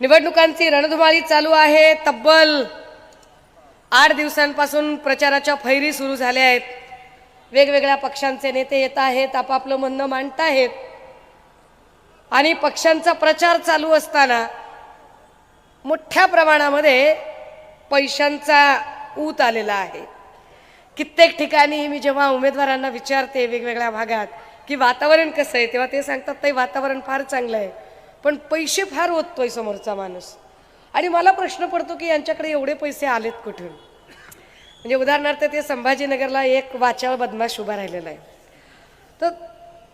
निवडणुकांची रणधुमाळी चालू आहे. तब्बल आठ दिवसांपासून प्रचाराच्या फैरी सुरू झाल्या आहेत. वेगवेगळ्या पक्षांचे नेते येत आहेत आपापलं म्हणणं मांडत आहेत. आणि पक्षांचा प्रचार चालू असताना मोठ्या प्रमाणामध्ये पैशांचा ऊत आलेला आहे. कित्येक ठिकाणी मी जेव्हा उमेदवारांना विचारते वेगवेगळ्या भागात की वातावरण कसं आहे तेव्हा ते सांगतात ते वातावरण फार चांगलं आहे. पण पैसे फार ओततोय समोरचा माणूस. आणि मला प्रश्न पडतो की यांच्याकडे एवढे पैसे आलेत कुठून? म्हणजे उदाहरणार्थ ते संभाजीनगरला एक वाचाळ बदमाश उभा राहिलेला आहे. तर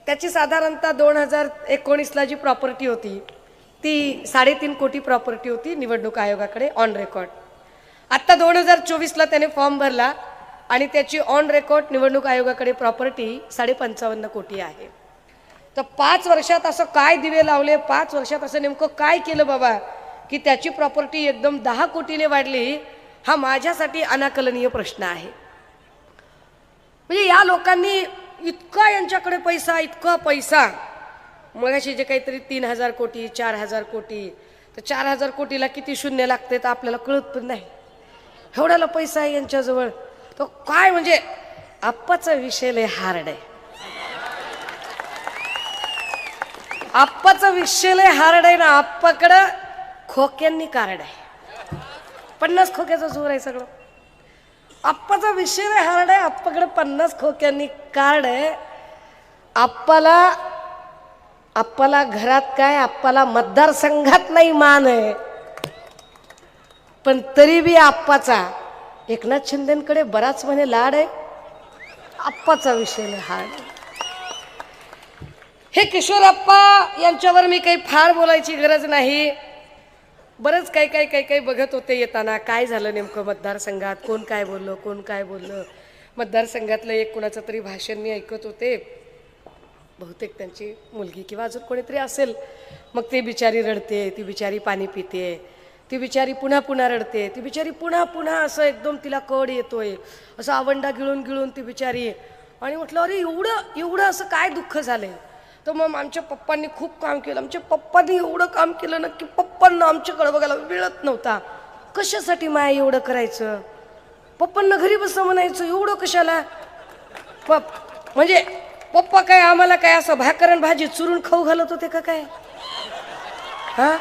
त्याची साधारणतः दोन हजार एकोणीसला जी प्रॉपर्टी होती ती साडेतीन कोटी प्रॉपर्टी होती निवडणूक आयोगाकडे ऑन रेकॉर्ड आत्ता दोन हजार चोवीसला त्याने फॉर्म भरला आणि त्याची ऑन रेकॉर्ड निवडणूक आयोगाकडे प्रॉपर्टी साडे पंचावन्न कोटी आहे. तर पाच वर्षात असं काय दिवे लावले? पाच वर्षात असं नेमकं काय केलं बाबा? की त्याची प्रॉपर्टी एकदम दहा कोटीने वाढली हा माझ्यासाठी अनाकलनीय प्रश्न आहे. म्हणजे या लोकांनी इतका यांच्याकडे पैसा इतका पैसा. मगाशी जे काहीतरी तीन हजार कोटी चार हजार कोटी तर चार हजार कोटीला किती शून्य लागते तर आपल्याला कळत पण नाही. एवढ्याला पैसा आहे यांच्याजवळ. तो काय म्हणजे आप्पाचा विषय लय हार्ड आहे. आप्पाचं विषय लय हार्ड आहे ना. आप्पाकडं खोक्यांनी कार्ड आहे. पन्नास खोक्याचा जोर आहे सगळं. आप्पाचा विषय लय हार्ड आहे. आप्पाकडं पन्नास खोक्यांनी कार्ड आहे. आप्पाला आप्पाला घरात काय आप्पाला मतदारसंघात नाही मान आहे. पण तरी बी आप्पाचा एकनाथ शिंदेकडे बराच म्हणे लाड आहे. आप्पाचा विषय लय हार्ड आहे. हे किशोरप्पा यांच्यावर मी काही फार बोलायची गरज नाही. बरंच काही काही काही काही बघत होते येताना. काय झालं नेमकं मतदारसंघात? कोण काय बोललं? कोण काय बोललं? मतदारसंघातलं एक कुणाचं तरी भाषण मी ऐकत होते. बहुतेक त्यांची मुलगी किंवा अजून कोणीतरी असेल. मग ती बिचारी रडते ती बिचारी पाणी पिते ती बिचारी पुन्हा पुन्हा रडते ती बिचारी पुन्हा पुन्हा असं एकदम तिला कड येतोय. असं आवंडा गिळून गिळून ती बिचारी. आणि म्हटलं अरे एवढं एवढं असं काय दुःख झालंय? तर मग आमच्या पप्पांनी खूप काम केलं. आमच्या पप्पांनी एवढं काम केलं ना की पप्पांना आमच्याकडे बघायला मिळत नव्हता. कशासाठी माया एवढं करायचं? पप्पांना घरी बसं म्हणायचं एवढं कशाला? पप म्हणजे पप्पा काय आम्हाला काय असं भाकरण भाजी चुरून खाऊ घालत होते का काय? हा?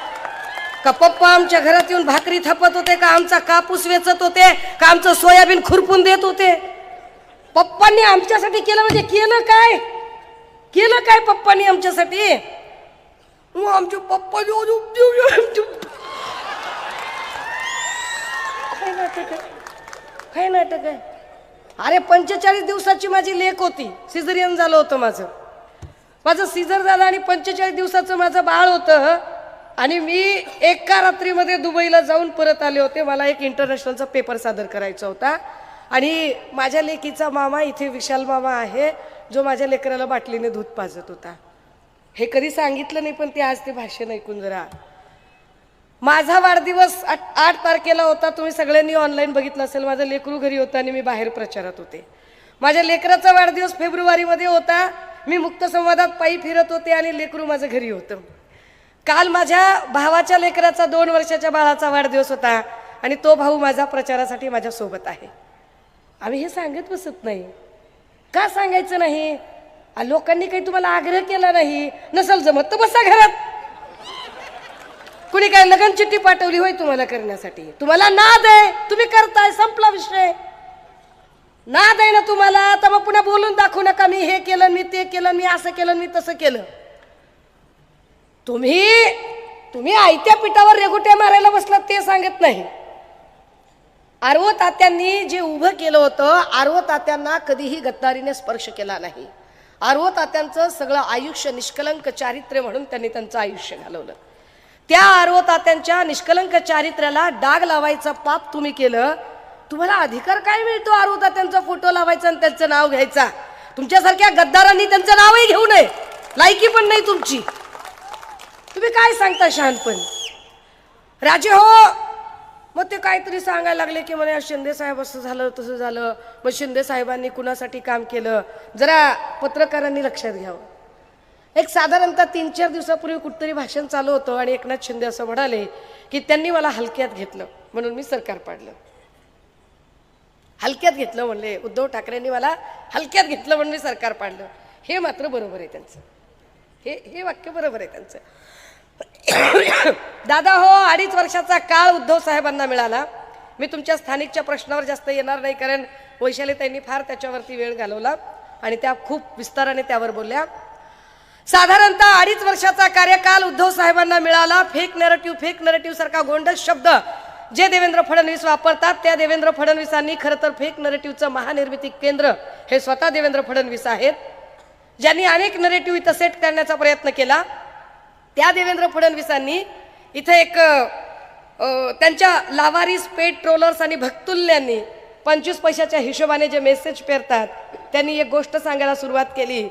का पप्पा आमच्या घरात येऊन भाकरी थापत होते का? आमचा कापूस वेचत होते का? आमचं सोयाबीन खुरपून देत होते? पप्पांनी आमच्यासाठी केलं म्हणजे केलं काय? केलं काय पप्पांनी आमच्यासाठी? मग आमचे पप्पा काय नाटक आहे? काय नाटक आहे? अरे पंचेचाळीस दिवसाची माझी लेख होती. सिझरियन झालं होतं माझं. माझं सिझर झालं आणि पंचेचाळीस दिवसाचं माझं बाळ होतं. आणि मी एका रात्रीमध्ये दुबईला जाऊन परत आले होते. मला एक इंटरनॅशनलचा पेपर सादर करायचा होता. आणि माझ्या लेकीचा मामा इथे विशाल मामा आहे. जो माझ्या लेकराला बाटलीने दूध पाजत होता. हे कधी सांगितलं नाही पण ते आज ते भाषण ऐकून जरा माझा वाढदिवस आठ आठ तारखेला होता. तुम्ही सगळ्यांनी ऑनलाईन बघितलं असेल माझं लेकरू घरी होता आणि मी बाहेर प्रचारात होते. माझ्या लेकराचा वाढदिवस फेब्रुवारीमध्ये होता. मी मुक्त संवादात पायी फिरत होते आणि लेकरू माझं घरी होतं. काल माझ्या भावाच्या लेकराचा दोन वर्षाच्या बाळाचा वाढदिवस होता आणि तो भाऊ माझा प्रचारासाठी माझ्यासोबत आहे. आम्ही हे सांगत बसत नाही. का सांगायचं नाही? आ, लोकांनी काही तुम्हाला आग्रह केला नाही? नसल जमत तर बसा घरात. कुणी काय लगन चिठ्ठी पाठवली होय तुम्हाला करण्यासाठी? तुम्हाला नाद आहे. तुम्ही करताय संपला विषय. नाद आहे ना तुम्हाला. तर मग पुन्हा बोलून दाखवू नका. मी हे केलं मी ते केलं मी असं केलं मी तसं केलं. तुम्ही तुम्ही आयत्या पिठावर रेगुट्या मारायला बसलात ते सांगत नाही. आर्वतात्यांनी जे उभं केलं होतं आर्वतात्यांना कधीही गद्दारीने स्पर्श केला नाही. आर्वतात्यांचं सगळं आयुष्य निष्कलंक चारित्र्य म्हणून त्यांनी त्यांचं आयुष्य घालवलं. त्या आर्वतात्यांच्या निष्कलंक चारित्र्याला डाग लावायचा पाप तुम्ही केलं तुम्हाला अधिकार काय मिळतो आरवो तात्यांचा फोटो लावायचा आणि त्यांचं नाव घ्यायचा? तुमच्यासारख्या गद्दारांनी त्यांचं नावही घेऊ नये. लायकी पण नाही तुमची. तुम्ही काय सांगता शहानपण राजे हो मग ते काहीतरी सांगायला लागले की म्हणे शिंदे साहेब असं झालं तसं झालं. मग शिंदे साहेबांनी कुणासाठी काम केलं? जरा पत्रकारांनी लक्षात घ्यावं. एक साधारणतः तीन चार दिवसापूर्वी कुठतरी भाषण चालू होतं आणि एकनाथ शिंदे असं म्हणाले की त्यांनी मला हलक्यात घेतलं म्हणून मी सरकार पाडलं. हलक्यात घेतलं म्हणले. उद्धव ठाकरेंनी मला हलक्यात घेतलं म्हणून मी सरकार पाडलं. हे मात्र बरोबर आहे त्यांचं. हे हे वाक्य बरोबर आहे त्यांचं. दादा हो अडीच वर्षाचा काळ उद्धव साहेबांना मिळाला. मी तुमच्या स्थानिकच्या प्रश्नावर जास्त येणार नाही कारण वैशालीताईंनी फार त्याच्यावरती वेळ घालवला आणि त्या खूप विस्ताराने त्यावर बोलल्या. साधारणतः अडीच वर्षाचा कार्यकाल उद्धव साहेबांना मिळाला. फेक नरेटिव्ह फेक नरेटिव्ह सारखा गोंडस शब्द जे देवेंद्र फडणवीस वापरतात त्या देवेंद्र फडणवीसांनी खरं तर फेक नरेटिव्हचं महानिर्मिती केंद्र हे स्वतः देवेंद्र फडणवीस आहेत. ज्यांनी अनेक नरेटिव्ह इथं सेट करण्याचा प्रयत्न केला. त्या देवेंद्र फडणवीसांनी इथं एक त्यांच्या लावारीस पेट ट्रोलर्स आणि भक्तुल्यांनी पंचवीस पैशाच्या हिशोबाने जे मेसेज पेरतात त्यांनी एक गोष्ट सांगायला सुरुवात केली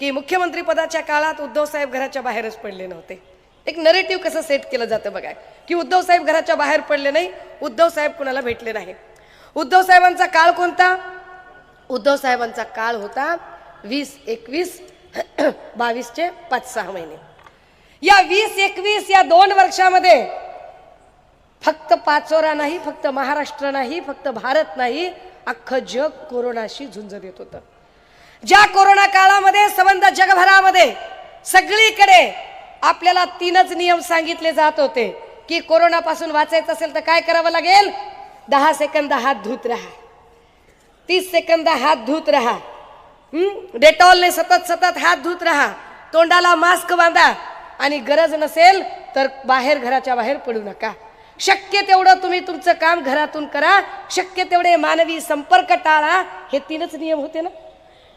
की मुख्यमंत्री पदाच्या काळात उद्धवसाहेब घराच्या बाहेरच पडले नव्हते. एक नरेटिव्ह कसं सेट केलं जातं बघा. की उद्धवसाहेब घराच्या बाहेर पडले नाही उद्धवसाहेब कुणाला भेटले नाही. उद्धव साहेबांचा काळ कोणता? उद्धव साहेबांचा काळ होता वीस एकवीस बावीसचे पाच सहा महिने. या वीस एकवीस या दोन वर्षामध्ये फक्त पाचोरा नाही फक्त महाराष्ट्र नाही फक्त भारत नाही अख्खं जग कोरोनाशी झुंज देत होतं. ज्या कोरोना काळामध्ये संबंध जगभरामध्ये सगळीकडे आपल्याला तीनच नियम सांगितले जात होते की कोरोनापासून वाचायचं असेल तर काय करावं लागेल? दहा सेकंद हात धुत राहा. तीस सेकंद हात धुत राहा. डेटॉलने सतत सतत हात धुत राहा. तोंडाला मास्क बांधा. आणि गरज नसेल तर बाहेर घराच्या बाहेर पडू नका. शक्य तेवढं तुम्ही तुमचं काम घरातून करा. शक्य तेवढे मानवी संपर्क टाळा. हे तीनच नियम होते ना?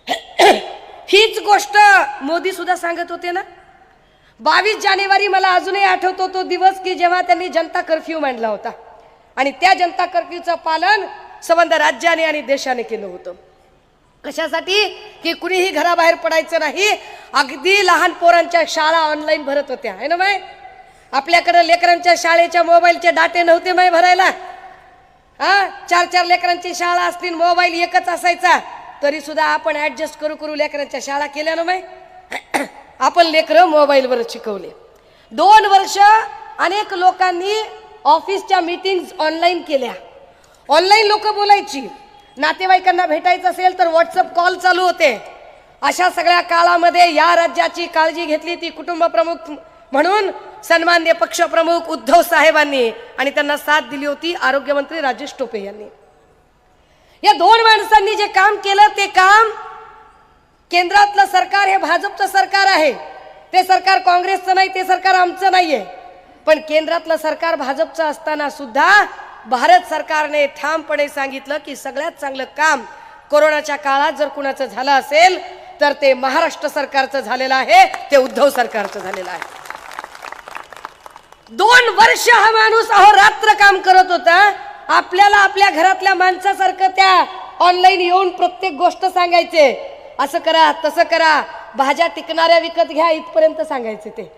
हीच गोष्ट मोदी सुद्धा सांगत होते ना? बावीस जानेवारी मला अजूनही आठवतो तो दिवस की जेव्हा त्यांनी जनता कर्फ्यू मांडला होता. आणि त्या जनता कर्फ्यूचं पालन संबंध राज्याने आणि देशाने केलं होतं. कशासाठी? की कुणीही घराबाहेर पडायचं नाही. अगदी लहान पोरांच्या शाळा ऑनलाईन भरत होत्या. आहे ना माय आपल्याकडे लेकरांच्या शाळेच्या मोबाईलचे डाटे नव्हते माय भरायला. हा? चार चार लेकरांची शाळा असतील मोबाईल एकच असायचा. तरी सुद्धा आपण ऍडजस्ट करू करू लेकरांच्या शाळा केल्या ना माय आपण लेकरं मोबाईलवर शिकवले. दोन वर्ष अनेक लोकांनी ऑफिसच्या मीटिंग ऑनलाईन केल्या. ऑनलाईन लोक बोलायची. नातेवाईकांना भेटायचं असेल तर व्हॉट्सअप कॉल चालू होते. अशा सगळ्या काळामध्ये या राज्याची काळजी घेतली ती कुटुंब प्रमुख म्हणून सन्मान्य पक्षप्रमुख उद्धव साहेबांनी आणि त्यांना साथ दिली होती आरोग्यमंत्री राजेश टोपे यांनी. या दोन माणसांनी जे काम केलं ते काम केंद्रातलं सरकार हे भाजपचं सरकार आहे. ते सरकार काँग्रेसचं नाही ते सरकार आमचं नाहीये. पण केंद्रातलं सरकार भाजपचं असताना सुद्धा भारत सरकारने ठामपणे सांगितलं की सगळ्यात चांगलं काम कोरोनाच्या काळात जर कुणाचं झालं असेल तर ते महाराष्ट्र सरकारचं झालेलं आहे ते उद्धव सरकारचं झालेलं आहे. दोन वर्ष हा माणूस अहो रात्र काम करत होता. आपल्याला आपल्या घरातल्या माणसासारखं त्या ऑनलाईन येऊन प्रत्येक गोष्ट सांगायचे. असं करा तसं करा. भाज्या टिकणाऱ्या विकत घ्या इथपर्यंत सांगायचे ते.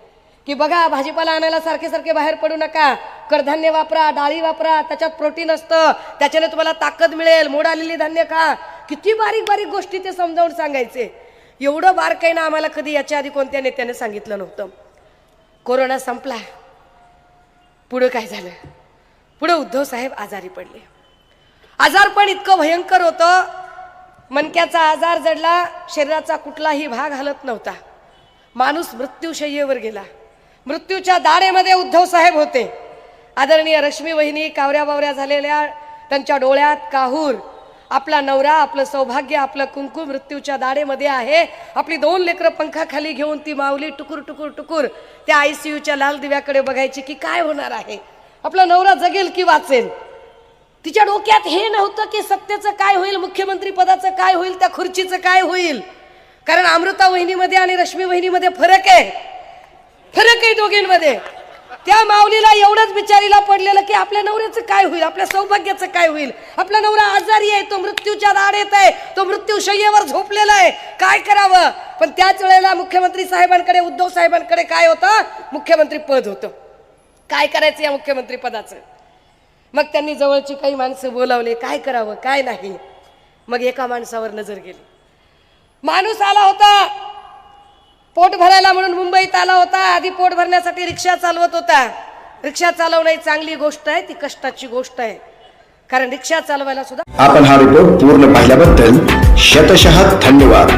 की बघा भाजीपाला आणायला सारखे सारखे बाहेर पडू नका. कडधान्य वापरा डाळी वापरा त्याच्यात प्रोटीन असतं. त्याच्याने तुम्हाला ताकद मिळेल. मोड आलेली धान्य खा. किती बारीक बारीक गोष्टी ते समजावून सांगायचे. एवढं बारकाईनं आम्हाला कधी याच्या आधी कोणत्या नेत्याने सांगितलं नव्हतं. कोरोना संपला. पुढं काय झालं? पुढं उद्धव साहेब आजारी पडले. आजारपण इतकं भयंकर होतं. मनक्याचा आजार जडला शरीराचा कुठलाही भाग हलत नव्हता. माणूस मृत्यूशय्येवर गेला. मृत्यूच्या दारेमध्ये उद्धव साहेब होते. आदरणीय रश्मी वहिनी कावऱ्या बावऱ्या झालेल्या त्यांच्या डोळ्यात काहूर आपला नवरा आपलं सौभाग्य आपलं कुंकू मृत्यूच्या दाडेमध्ये आहे. आपली दोन लेकरं पंखाखाली घेऊन ती माऊली टुकूर टुकूर टुकूर त्या आय सी यूच्या लाल दिव्याकडे बघायची की काय होणार आहे. आपला नवरा जगेल की वाचेल? तिच्या डोक्यात हे नव्हतं की सत्तेचं काय होईल मुख्यमंत्री पदाचं काय होईल त्या खुर्चीचं काय होईल? कारण अमृता वहिनीमध्ये आणि रश्मी वहिनीमध्ये फरक आहे. फरक आहे दोघींमध्ये. त्या माऊलीला एवढंच बिचारीला पडलेलं की आपल्या नवऱ्याचं काय होईल? आपल्या सौभाग्याचं काय होईल? आपला नवरा आजारी आहे तो मृत्यूच्या दाड येत आहे तो मृत्यू शय्येवर झोपलेला आहे. काय करावं? पण त्याच वेळेला मुख्यमंत्री साहेबांकडे उद्धव साहेबांकडे काय होतं? मुख्यमंत्री पद होतं. काय करायचं या मुख्यमंत्री पदाचं? मग त्यांनी जवळची काही माणसं बोलावले. काय करावं? काय नाही. मग एका माणसावर नजर गेली. माणूस आला होता. पोट भरायला म्हणून मुंबईत आला होता. आधी पोट भरण्यासाठी रिक्षा चालवत होता. रिक्षा चालवणं ही चांगली गोष्ट आहे ती कष्टाची गोष्ट आहे. कारण रिक्षा चालवायला सुद्धा आपण हा रिपोर्ट पूर्ण पाहिल्याबद्दल शतशः धन्यवाद.